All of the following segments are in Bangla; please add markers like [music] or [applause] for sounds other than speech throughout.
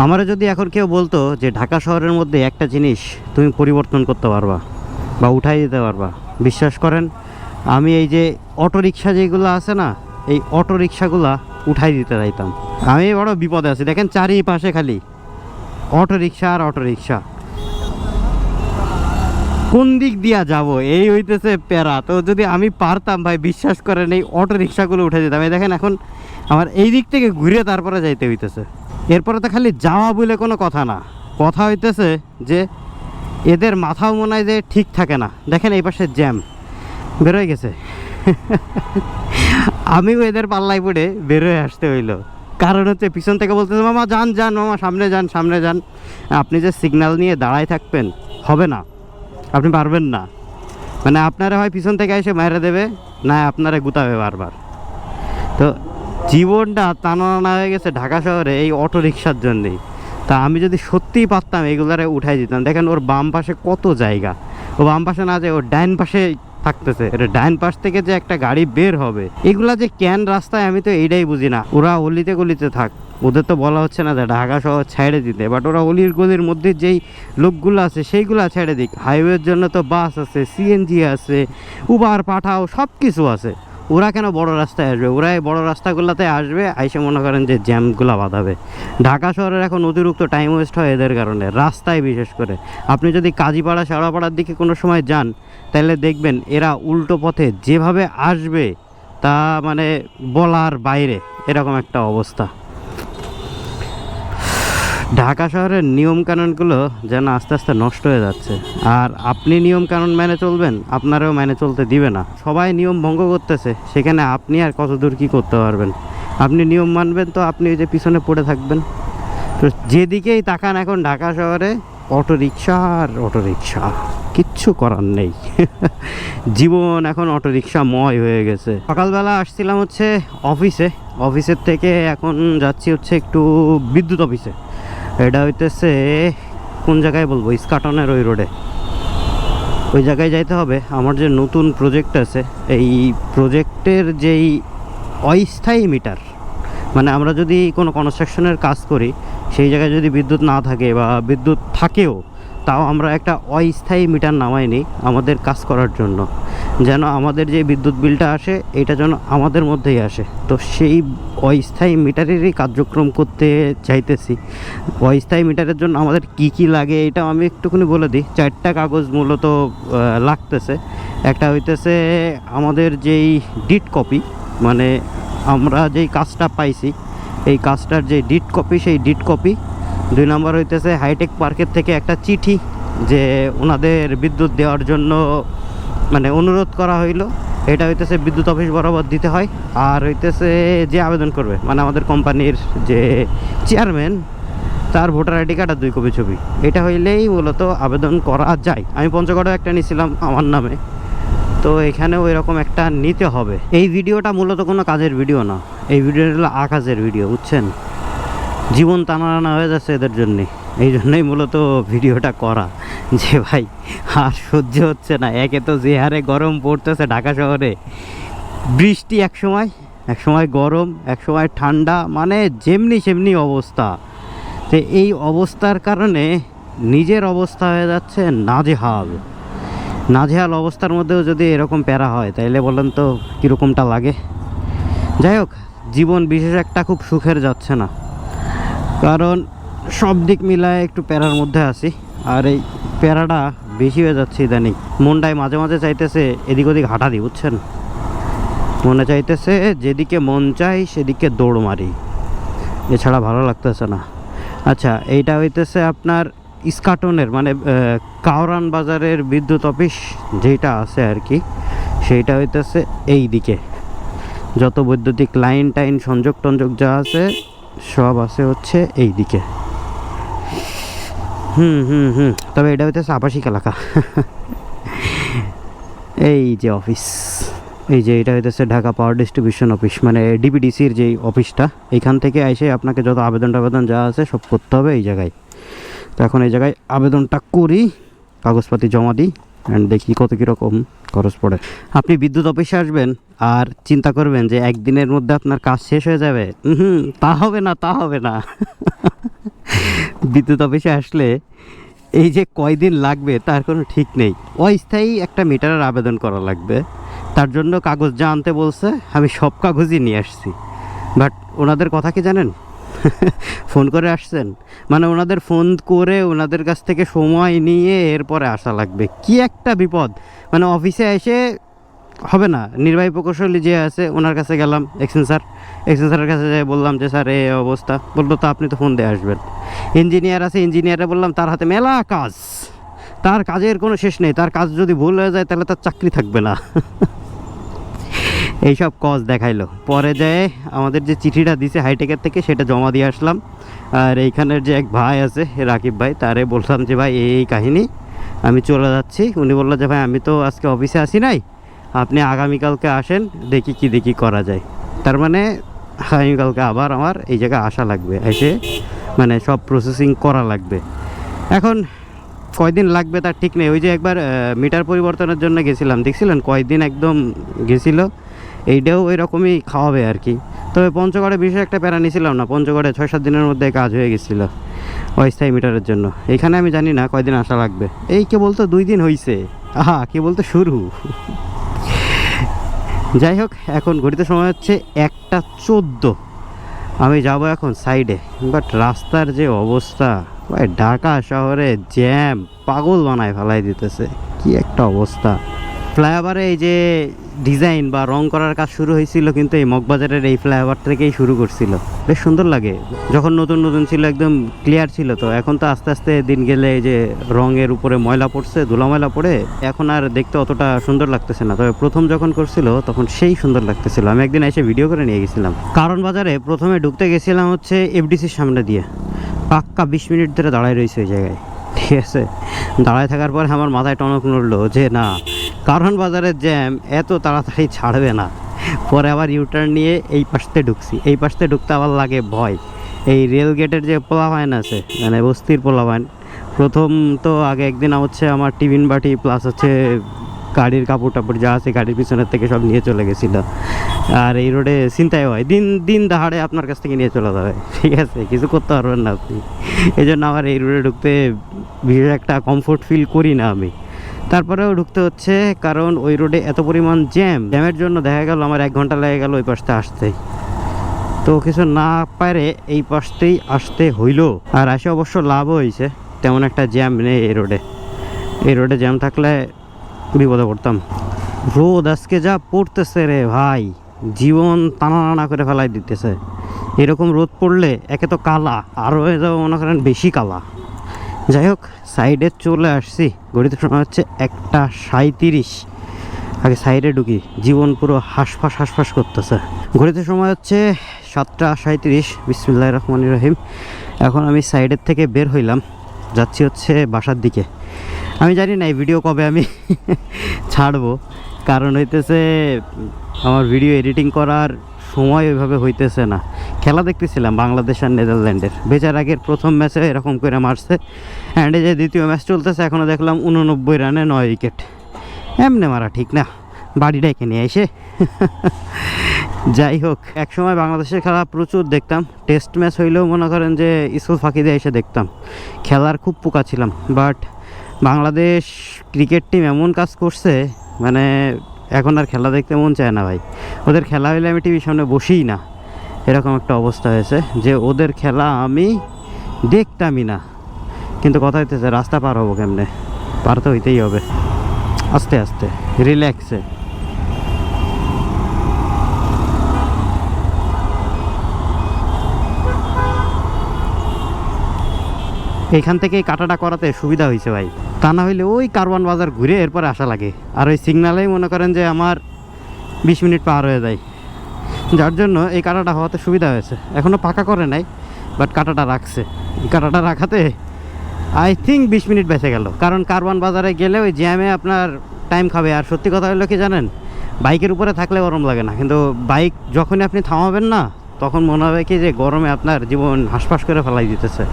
আমারও যদি এখন কেউ বলতো যে ঢাকা শহরের মধ্যে একটা জিনিস তুমি পরিবর্তন করতে পারবা বা উঠাই দিতে পারবা, বিশ্বাস করেন? আমি এই যে অটো রিক্সা যেগুলো আছে না, এই অটো রিক্সাগুলা উঠাই দিতে চাইতাম। আমি বড় বিপদে আছি। দেখেন চারিপাশে খালি অটো রিক্সা আর অটো রিক্সা কোন দিক দিয়া যাব? এই হইতেছে প্যারা। তো যদি আমি পারতাম ভাই, বিশ্বাস করেন, এই অটো রিক্সাগুলো উঠে যেতাম এই দেখেন এখন আমার এই দিক থেকে ঘুরে তারপরে যাইতে হইতেছে। এরপরে তো খালি যাওয়া বলে কোনো কথা না। কথা হইতেছে যে এদের মাথাও মনে হয় যে ঠিক থাকে না। দেখেন এই পাশে জ্যাম। বেরোয় গেছে। [laughs] আমিও এদের পাল্লায় পড়ে বেরোয় আসতে হইল। কারণ হচ্ছে পিছন থেকে বলতেছে, মামা, যান যান, মামা, সামনে যান সামনে যান। আপনি যে সিগন্যাল নিয়ে দাঁড়ায় থাকবেন, হবে না। আপনি পারবেন না। মানে আপনারা হয় পিছন থেকে এসে মেরে দেবে, না আপনারা গুতাবে বারবার। তো জীবনটা টানা হয়ে গেছে ঢাকা শহরে এই অটো রিক্সার জন্যেই। তা আমি যদি সত্যিই পারতাম এগুলারে উঠাই দিতাম। দেখেন ওর বাম পাশে কত জায়গা। ও বাম পাশে না যায় ওর ডাইন পাশে থাকতেছে, এটা ডাইন পাশ থেকে যে একটা গাড়ি বের হবে। এগুলা যে ক্যান রাস্তায় আমি তো এইটাই বুঝি না। ওরা অলিতে গলিতে থাক। ওদের তো বলা হচ্ছে না যে ঢাকা শহর ছেড়ে দিতে। বাট ওরা অলির গলির মধ্যে যেই লোকগুলো আছে সেইগুলা ছেড়ে দিক। হাইওয়ের জন্য তো বাস আছে সিএনজি আছে উবার পাঠাও সব কিছু আছে। ওরা কেন বড় রাস্তায় আসবে? ওরা এই বড় রাস্তাগুলোতে আসবে, আইসে মনে করেন যে জ্যামগুলো বাঁধাবে। ঢাকা শহরের এখন অতিরিক্ত টাইম ওয়েস্ট হয় এদের কারণে, রাস্তায় বিশেষ করে। আপনি যদি কাজীপাড়া, শেওড়াপাড়ার দিকে কোনো সময় যান, তাহলে দেখবেন এরা উল্টো পথে যেভাবে আসবে, তা মানে বলার বাইরে, এরকম একটা অবস্থা। ঢাকা শহরের নিয়ম কানুনগুলো যেন আস্তে আস্তে নষ্ট হয়ে যাচ্ছে। আর আপনি নিয়ম কানুন মেনে চলবেন, আপনারাও মেনে চলতে দিবে না। সবাই নিয়ম ভঙ্গ করতেছে, সেখানে আপনি আর কত দূর কী করতে পারবেন? আপনি নিয়ম মানবেন তো আপনি ওই যে পিছনে পড়ে থাকবেন। তো যেদিকেই তাকান এখন ঢাকা শহরে অটো রিক্সা আর অটো রিক্সা কিচ্ছু করার নেই। [laughs] জীবন এখন অটো রিক্সাময় হয়ে গেছে। সকালবেলা আসছিলাম হচ্ছে অফিসে, অফিসের থেকে এখন যাচ্ছি হচ্ছে একটু বিদ্যুৎ অফিসে। এটা হইতেছে, কোন জায়গায় বলব? ইস্কাটনের ওই রোডে। ওই জায়গায় যাইতে হবে। আমার যে নতুন প্রজেক্ট আছে, এই প্রজেক্টের যেই অস্থায়ী মিটার মানে আমরা যদি কোনো কনস্ট্রাকশনের কাজ করি, সেই জায়গায় যদি বিদ্যুৎ না থাকে বা বিদ্যুৎ থাকেও, তাও আমরা একটা অস্থায়ী মিটার নামাই নিই আমাদের কাজ করার জন্য। যেন আমাদের যে বিদ্যুৎ বিলটা আসে, এটা যেন আমাদের মধ্যেই আসে। তো সেই অস্থায়ী মিটারেরই কার্যক্রম করতে চাইতেছি। অস্থায়ী মিটারের জন্য আমাদের কি কি লাগে, এটা আমি একটুখানি বলে দিই। চারটা কাগজ মূলত লাগতেছে। একটা হইতেছে আমাদের যেই ডিট কপি মানে আমরা যেই কাজটা পাইছি, এই কাজটার যে ডিট কপি, সেই ডিট কপি। দুই নম্বর হইতেছে হাইটেক পার্কের থেকে একটা চিঠি, যে ওনাদের বিদ্যুৎ দেওয়ার জন্য মানে অনুরোধ করা হইল, এটা হইতেছে বিদ্যুৎ অফিস বরাবর দিতে হয়। আর হইতেছে যে আবেদন করবে মানে আমাদের কোম্পানির যে চেয়ারম্যান, তার ভোটার আইডি কার্ড আর দুই কপি ছবি। এটা হইলেই মূলত আবেদন করা যায়। আমি পঞ্চগড়ও একটা নিয়েছিলাম আমার নামে। তো এখানেও এরকম একটা নিতে হবে। এই ভিডিওটা মূলত কোনো কাজের ভিডিও না। এই ভিডিওটা হলো আকাশের ভিডিও, বুঝছেন? জীবন টানা হয়ে যাচ্ছে এদের জন্যে। এই জন্যই মূলত ভিডিওটা করা। যে ভাই, আর সহ্য হচ্ছে না। একে তো যে হারে গরম পড়তেছে ঢাকা শহরে। বৃষ্টি এক সময় এক সময় গরম, এক সময় ঠান্ডা মানে যেমনি সেমনি অবস্থা। তো এই অবস্থার কারণে নিজের অবস্থা হয়ে যাচ্ছে নাজেহাল। নাজেহাল অবস্থার মধ্যেও যদি এরকম প্যারা হয়, তাইলে বলেন তো কীরকমটা লাগে? যাই হোক, জীবন বিশেষ একটা খুব সুখের যাচ্ছে না। কারণ সব দিক মিলায় একটু প্যারার মধ্যে আছি। আর এই প্যারাটা বেশি হয়ে যাচ্ছে ইদানিং। মনটায় মাঝে মাঝে চাইতেছে এদিক ওদিক হাঁটা দিই বুঝছেন? মনে চাইতেছে যেদিকে মন চাই সেদিকে দৌড় মারি। এছাড়া ভালো লাগতেছে না। আচ্ছা এইটা হইতেছে আপনার ইস্কাটনের মানে কাওরান বাজারের বিদ্যুৎ অফিস যেটা আছে আর কি, সেইটা হইতেছে এই দিকে যত বৈদ্যুতিক লাইন টাইন সংযোগ টঞ্জক যা আছে, সব আছে হচ্ছে এই দিকে হুম হুম হুম। তবে এটা হইতেছে আবাসিক এলাকা। এই যে অফিস, এই যে এটা হইতেছে ঢাকা পাওয়ার ডিস্ট্রিবিউশন অফিস মানে ডিপিডিসির যেই অফিসটা এখান থেকে এসে আপনাকে যত আবেদন টাবেদন যা আছে সব করতে হবে এই জায়গায়। তো এখন এই জায়গায় আবেদনটা করি, কাগজপাতি জমা দিই অ্যান্ড দেখি কত কীরকম খরচ পড়ে। আপনি বিদ্যুৎ অফিসে আসবেন আর চিন্তা করবেন যে একদিনের মধ্যে আপনার কাজ শেষ হয়ে যাবে। হুম তা হবে না, তা হবে না। বিদ্যুৎ অফিসে আসলে এই যে কয়দিন লাগবে তার কোনো ঠিক নেই। অস্থায়ী একটা মিটারের আবেদন করা লাগবে। তার জন্য কাগজ যা আনতে বলছে, আমি সব কাগজই নিয়ে আসছি। বাট ওনাদের কথা কি জানেন? [laughs] ফোন করে আসছেন। মানে ওনাদের ফোন করে ওনাদের কাছ থেকে সময় নিয়ে এরপরে আসা লাগবে। কি একটা বিপদ। মানে অফিসে এসে হবে না। নির্বাহী প্রকৌশলী যে আছে, ওনার কাছে গেলাম এক্সেন স্যার। এক্সেন স্যারের কাছে যাই বললাম যে, স্যার, এই অবস্থা। বলল, তো আপনি তো ফোন দিয়ে আসবেন। ইঞ্জিনিয়ার আছে ইঞ্জিনিয়ারে বললাম, তার হাতে মেলা কাজ। তার কাজের কোনো শেষ নেই। তার কাজ যদি ভুল হয়ে যায়, তাহলে তার চাকরি থাকবে না। [laughs] এইসব কজ দেখাইলো। পরে যায় আমাদের যে চিঠিটা দিছে হাইটেকের থেকে, সেটা জমা দিয়ে আসলাম। আর এইখানের যে এক ভাই আছে, রাকিব ভাই, তারে বললাম যে, ভাই, এই কাহিনী, আমি চলে যাচ্ছি। উনি বলল যে, ভাই, আমি তো আজকে অফিসে আসি নাই। আপনি আগামীকালকে আসেন, দেখি কি দেখি করা যায়। তার মানে আগামীকালকে আবার আমার এই জায়গায় আসা লাগবে, এসে মানে সব প্রসেসিং করা লাগবে। এখন, কয়দিন লাগবে তার ঠিক নেই। ওই যে একবার মিটার পরিবর্তনের জন্য গেছিলাম, দেখছিলেন? কয়দিন একদম গেছিল। এইটাও ওই রকমই খাওয়াবে আর কি। তবে পঞ্চগড়ে বিশেষ একটা প্যারা নিয়েছিলাম না, পঞ্চগড়ে ছয় সাত দিনের মধ্যে কাজ হয়ে গেছিল অস্থায়ী মিটারের জন্য। এখানে আমি জানি না কয়দিন আসা লাগবে। এই কে বলতো দুই দিন হইছে। আহা কে বলতো শুরু। যাই হোক, এখন ঘড়িতে সময় হচ্ছে একটা চোদ্দ। আমি যাব এখন সাইডে বাট রাস্তার যে অবস্থা, ভাই ঢাকা শহরে জ্যাম পাগল বানায় ফেলাই দিতেছে। কি একটা অবস্থা। ফ্লাইওভারে এই যে ডিজাইন বা রং করার কাজ শুরু হয়েছিল কিন্তু এই মগবাজারের এই ফ্লাইওভার থেকেই শুরু করছিল। বেশ সুন্দর লাগে। যখন নতুন নতুন ছিল, একদম ক্লিয়ার ছিল তো। এখন তো আস্তে আস্তে দিন গেলে এই যে রঙের উপরে ময়লা পড়ছে, ধুলা ময়লা পড়ে, এখন আর দেখতে অতটা সুন্দর লাগতেছে না। তবে প্রথম যখন করছিল, তখন সেই সুন্দর লাগতেছিল। আমি একদিন এসে ভিডিও করে নিয়ে গেছিলাম। কারণ বাজারে প্রথমে ঢুকতে গেছিলাম হচ্ছে এফডিসির সামনে দিয়ে। পাক্কা বিশ মিনিট ধরে দাঁড়ায় রয়েছে ওই জায়গায়। ঠিক আছে? দাঁড়ায় থাকার পর আমার মাথায় টনক নড়লো যে, না কারণ বাজারের জ্যাম, এত তাড়াতাড়ি ছাড়বে না। পরে আবার ইউটার্ন নিয়ে এই পাশতে ঢুকছি। এই পাশতে ঢুকতে আবার লাগে ভয়। এই রেল গেটের যে পোলাবাইন আছে মানে বস্তির পোলাবাইন প্রথম তো আগে একদিন হচ্ছে আমার টিফিন বাটি প্লাস হচ্ছে গাড়ির কাপড় টাপড় যা আছে গাড়ির পিছনের থেকে সব নিয়ে চলে গেছিল। আর এই রোডে চিন্তাই হয়, দিন দিন দাহাড়ে আপনার কাছ থেকে নিয়ে চলে যাবে। ঠিক আছে, কিছু করতে পারবেন না আপনি। এই জন্য আমার এই রোডে ঢুকতে বিশেষ একটা কমফোর্ট ফিল করি না আমি। তারপরেও ঢুকতে হচ্ছে, কারণ ওই রোডে এত পরিমাণ জ্যাম। জ্যামের জন্য দেখা গেল আমার এক ঘণ্টা লেগে গেল ওই পাশটা আসতেই। তো কিছু না পারে এই পাশতেই আসতে হইল। আর আসে অবশ্য লাভও হয়েছে তেমন একটা জ্যাম নেই এই রোডে। এই রোডে জ্যাম থাকলে বিপদে পড়তাম। রোদ আজকে যা পড়তেছে রে ভাই, জীবন টানা টানা করে ফেলাই দিতেছে। এরকম রোদ পড়লে একে তো কালা আরও হয়ে যাবে মনে করেন বেশি কালা। যাই হোক সাইডে চলে আসছি। ঘড়িতে সময় হচ্ছে একটা সাঁত্রিশ আগে সাইডে ঢুকি। জীবন পুরো হাঁসফাঁস হাঁসফাঁস করতেছে। ঘড়িতে সময় হচ্ছে সাতটা সাঁত্রিশ বিসমুল্লাহ রহমান রহিম। এখন আমি সাইডের থেকে বের হইলাম। যাচ্ছি হচ্ছে বাসার দিকে। আমি জানি না এই ভিডিও কবে আমি [laughs] ছাড়বো। কারণ হইতেছে, আমার ভিডিও এডিটিং করার সময় ওইভাবে হইতেছে না। খেলা দেখতেছিলাম বাংলাদেশ আর নেদারল্যান্ডের। বেচার আগের প্রথম ম্যাচে এরকম করে মারছে। অ্যান্ডে যে দ্বিতীয় ম্যাচ চলতেছে এখনও দেখলাম উননব্বই রানে নয় উইকেট। এমনি মারা ঠিক না। বাড়িটাকে নিয়ে এসে [laughs] যাই হোক, একসময় বাংলাদেশের খেলা প্রচুর দেখতাম। টেস্ট ম্যাচ হইলেও মনে করেন যে স্কুল ফাঁকি দিয়ে এসে দেখতাম। খেলার খুব পোকা ছিলাম। বাট বাংলাদেশ ক্রিকেট টিম এমন কাজ করছে মানে এখন আর খেলা দেখতে মন চায় না ভাই। ওদের খেলা হইলে আমি টিভির সামনে বসিই না। এরকম একটা অবস্থা হয়েছে যে ওদের খেলা আমি দেখতামই না। কিন্তু কথা হইতেছে, রাস্তা পার হব কেমনে? পার তো হইতেই হবে। আস্তে আস্তে রিল্যাক্সে এইখান থেকে কাটাটা করাতে সুবিধা হয়েছে ভাই। তা না হইলে ওই কারওয়ান বাজার ঘুরে এরপরে আসা লাগে। আর ওই সিগনালেই মনে করেন যে আমার বিশ মিনিট পার হয়ে যায়। যার জন্য এই কাটাটা হওয়াতে সুবিধা হয়েছে। এখনও পাকা করে নাই বাট কাটাটা রাখছে। কাটাটা রাখাতে আই থিঙ্ক বিশ মিনিট বেঁচে গেল। কারণ কারওয়ান বাজারে গেলে ওই জ্যামে আপনার টাইম খাবে। আর সত্যি কথা হলো কি জানেন? বাইকের উপরে থাকলে গরম লাগে না। কিন্তু বাইক যখনই আপনি থামাবেন না তখন মনে হবে কি যে গরমে আপনার জীবন হাঁসফাঁস করে ফেলাই দিতেছে।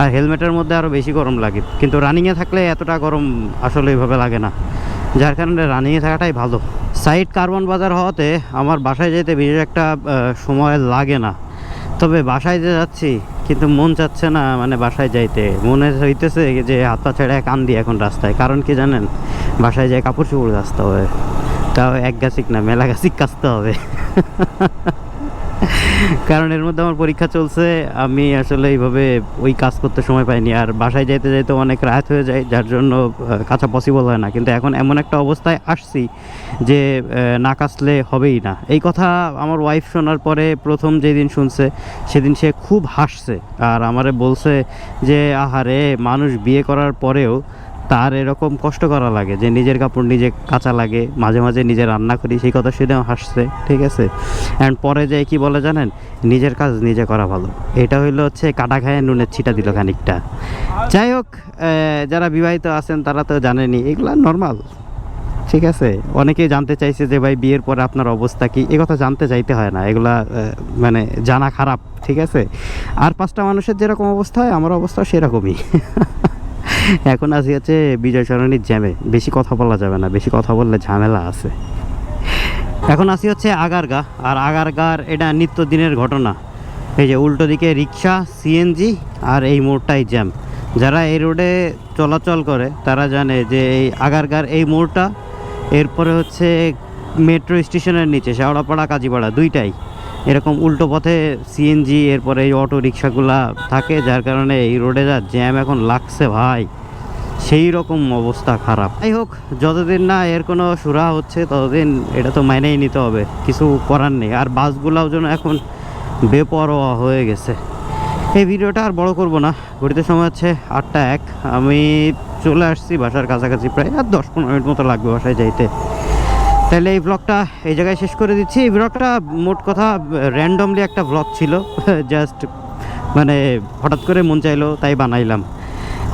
আর হেলমেটের মধ্যে আরও বেশি গরম লাগে। কিন্তু রানিংয়ে থাকলে এতটা গরম আসলে এইভাবে লাগে না। যার কারণে রানিংয়ে থাকাটাই ভালো। সাইড কার্বন বাজার হওয়াতে আমার বাসায় যেতে বিশেষ একটা সময় লাগে না। তবে বাসায় যে যাচ্ছি, কিন্তু মন চাচ্ছে না মানে বাসায় যাইতে। মনে হইতেছে যে হাত পা ছেড়ে কান্দি এখন রাস্তায়। কারণ কি জানেন? বাসায় যায় কাপড় চোপড় কাচতে হবে, তাও এক গাছিক না, মেলা গাছিক কাচতে হবে। [laughs] কারণ এর মধ্যে আমার পরীক্ষা চলছে, আমি আসলে এইভাবে ওই কাজ করতে সময় পাইনি। আর বাসায় যাইতে যাইতে অনেক রাত হয়ে যায়, যার জন্য কাঁচা পসিবল হয় না। কিন্তু এখন এমন একটা অবস্থায় আসছি যে না কাচলে হবেই না। এই কথা আমার ওয়াইফ শোনার পরে প্রথম যেদিন শুনছে, সেদিন সে খুব হাসছে। আর আমারে বলছে যে, আহারে, মানুষ বিয়ে করার পরেও তার এরকম কষ্ট করা লাগে যে নিজের কাপড় নিজে কাঁচা লাগে, মাঝে মাঝে নিজে রান্না করি, সেই কথা শুনেও হাসছে, ঠিক আছে? অ্যান্ড পরে যে কি বলে জানেন? নিজের কাজ নিজে করা ভালো। এটা হইল হচ্ছে কাটা খায় নুনের ছিটা দিল খানিকটা। যাই হোক যারা বিবাহিত আছেন তারা তো জানেনি এগুলা নর্মাল ঠিক আছে? অনেকেই জানতে চাইছে যে ভাই বিয়ের পরে আপনার অবস্থা কি? এ কথা জানতে চাইতে হয় না, এগুলা মানে জানা খারাপ, ঠিক আছে? আর পাঁচটা মানুষের যেরকম অবস্থা হয়, আমার অবস্থা সেরকমই। [laughs] এখন আছি হচ্ছে বিজয় সরণির জ্যামে। বেশি কথা বলা যাবে না, বেশি কথা বললে ঝামেলা আছে। এখন আসি হচ্ছে আগারগা, আর আগারগার এটা নিত্যদিনের ঘটনা। এই যে উল্টো দিকে রিক্সা সিএনজি আর এই মোড়টাই জ্যাম। যারা এই রোডে চলাচল করে, তারা জানে যে এই আগারগার এই মোড়টা, এরপরে হচ্ছে মেট্রো স্টেশনের নিচে, শেওড়াপাড়া, কাজীপাড়া, দুইটাই। এরকম উল্টো পথে সিএনজি এরপরে এই অটো রিক্সাগুলা থাকে, যার কারণে এই রোডে যা জ্যাম এখন লাগছে ভাই, সেই রকম অবস্থা খারাপ। যাই হোক, যতদিন না এর কোনো সুরা হচ্ছে, ততদিন এটা তো মাইনেই নিতে হবে, কিছু করার নেই। আর বাসগুলাও যেন এখন বেপরোয়া হয়ে গেছে। এই ভিডিওটা আর বড় করব না, ঘড়িতে সময় হচ্ছে আটটা এক। আমি চলে আসছি বাসার কাছাকাছি, প্রায় আর দশ পনেরো মিনিট মতো লাগবে বাসায় যাইতে। তাহলে এই ব্লগটা এই জায়গায় শেষ করে দিচ্ছি। এই ব্লগটা মোট কথা র্যান্ডমলি একটা ব্লগ ছিল। [laughs] জাস্ট মানে হঠাৎ করে মন চাইলো, তাই বানাইলাম।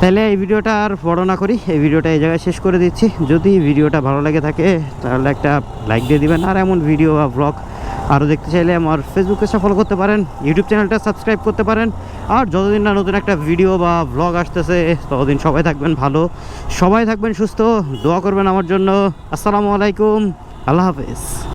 তাহলে এই ভিডিওটা আর বড় না করি, এই ভিডিওটা এই জায়গায় শেষ করে দিচ্ছি। যদি ভিডিওটা ভালো লাগে থাকে, তাহলে একটা লাইক দিয়ে দিবেন। আর এমন ভিডিও বা ব্লগ আরও দেখতে চাইলে আমার ফেসবুকে ফলো করতে পারেন ইউটিউব চ্যানেলটা সাবস্ক্রাইব করতে পারেন। আর যতদিন না নতুন একটা ভিডিও বা ব্লগ আসতেছে, ততদিন সবাই থাকবেন ভালো। সবাই থাকবেন সুস্থ, দোয়া করবেন আমার জন্য। আসসালামু আলাইকুম। আল্লাহ হাফেজ।